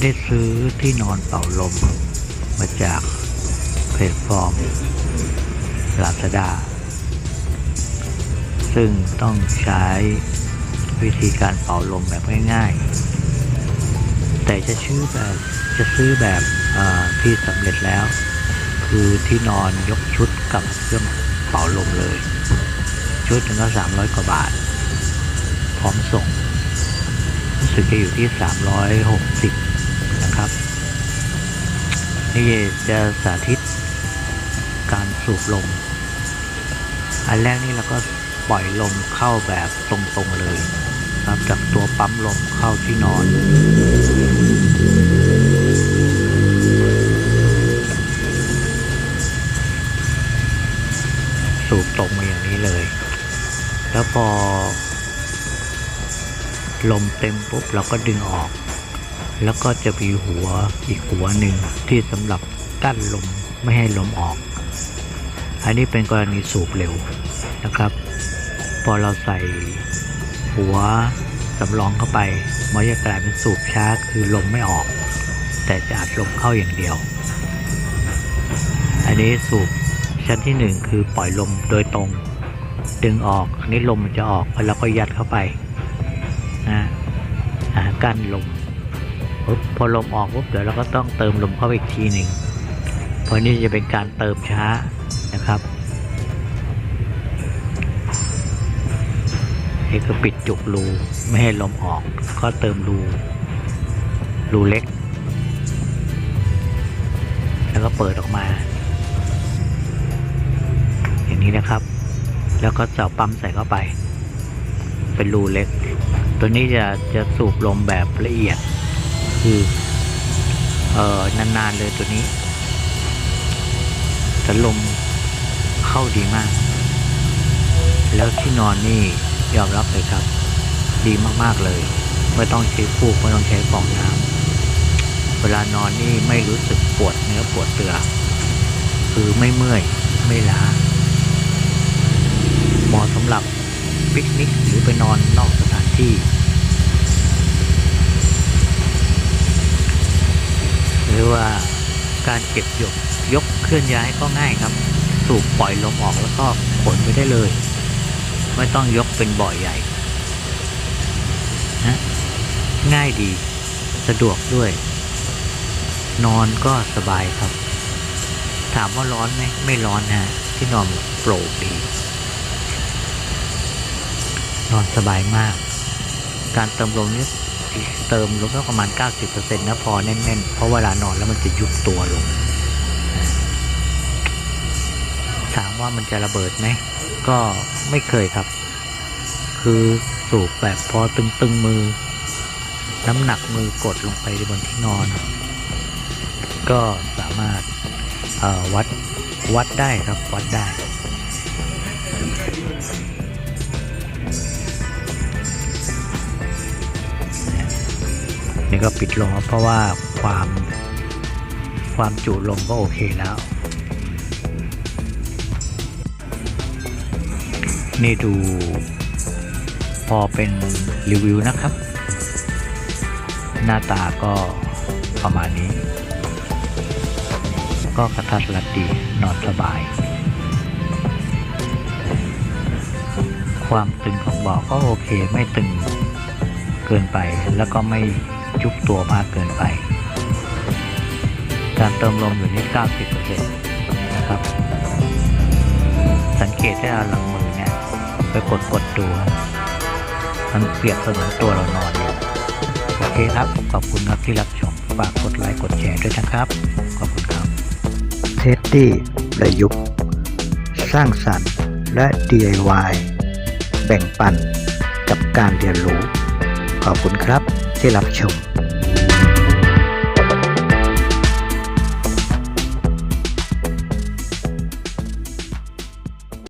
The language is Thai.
ได้ซื้อที่นอนเป่าลม มาจากเพจฟอร์มลาซาดาซึ่งต้องใช้วิธีการเป่าลมแบบง่ายๆ แต่จะซื้อแบบจะซื้อแบบที่สำเร็จแล้ว คือที่นอนยกชุดกับเครื่องเป่าลมเลย ชุดหนึ่งมร้อยกว่าบาท พร้อมส่ง รู้สึกจะอยู่ที่สามร้อยหกสิบนะครับ นี่จะสาธิตการสูบลม อันแรกนี่เราก็ปล่อยลมเข้าแบบตรงๆเลยครับจากตัวปั๊มลมเข้าที่นอน สูบตรงมาอย่างนี้เลย แล้วพอ ลมเต็มปุ๊บเราก็ดึงออก แล้วก็จะมีหัวอีกหัวหนึ่งที่สำหรับกั้นลมไม่ให้ลมออก อันนี้เป็นกรณีสูบเร็วนะครับ พอเราใส่หัวสำรองเข้าไปมันจะกลายเป็นสูบช้าคือลมไม่ออก แต่จะอัดลมเข้าอย่างเดียว อันนี้สูบชั้นที่หนึ่งคือปล่อยลมโดยตรง ดึงออกอันนี้ลมมันจะออกแล้วก็ยัดเข้าไป กั้นลมพอลมออกปุ๊บเดี๋ยวเราก็ต้องเติมลมเข้าไปอีกทีหนึ่งเพราะนี่จะเป็นการเติมช้านะครับนี่ก็ปิดจุกรูไม่ให้ลมออก ก็เติมรูรูเล็ก แล้วก็เปิดออกมา อย่างนี้นะครับ แล้วก็เจาะปั๊มใส่เข้าไป เป็นรูเล็ก ตัวนี้จะจะสูบลมแบบละเอียด คือเออนานๆเลยตัวนี้แต่ลมเข้าดีมาก แล้วที่นอนนี่ยอมรับเลยครับ ดีมากๆเลย ไม่ต้องใช้ฟูกไม่ต้องใช้ฟองน้ำเวลานอนนี่ไม่รู้สึกปวดเนื้อปวดเตือคือไม่เมื่อยไม่ล้าเหมาะสำหรับปิกนิกหรือไปนอนนอกสถาน ที่หรือว่าการเก็บยกยกเคลื่อนย้ายก็ง่ายครับ สูบปล่อยลมออกแล้วก็ขนไปได้เลย ไม่ต้องยกเป็นบ่อใหญ่นะง่ายดีสะดวกด้วย นอนก็สบายครับ ถามว่าร้อนไหมไม่ร้อนนะที่นอนโปร่งดี นอนสบายมาก การเติมลมนี่เติมลมก็ประมาณ 90%นะพอแน่นๆ เพราะเวลานอนแล้วมันจะยุบตัวลง ถามว่ามันจะระเบิดไหม ก็ไม่เคยครับ คือสูบแบบพอตึงๆมือ น้ำหนักมือกดลงไปบนที่นอน ก็สามารถวัดวัดได้ครับวัดได้ นี่ก็ปิดลงเพราะว่าความความจุลมก็โอเคแล้ว นี่ดูพอเป็นรีวิวนะครับ หน้าตาก็ประมาณนี้ ก็กระทัดรัดดีนอนสบาย ความตึงของเบาะก็โอเคไม่ตึงเกินไปแล้วก็ไม่ ยุบตัวมากเกินไป การเติมลมอยู่ที่ 90%นะครับ สังเกตได้เอาหลังมือเนี่ย ไปกดกดดู มันเปียบเสมือนตัวเรานอนอยู่โอเคครับ ขอบคุณครับที่รับชม ฝากกดไลค์ กดแชร์ด้วยนะครับ ขอบคุณครับเทสตี้ประยุกต์ สร้างสรรค์และ DIY แบ่งปันกับการเรียนรู้ ขอบคุณครับ They love.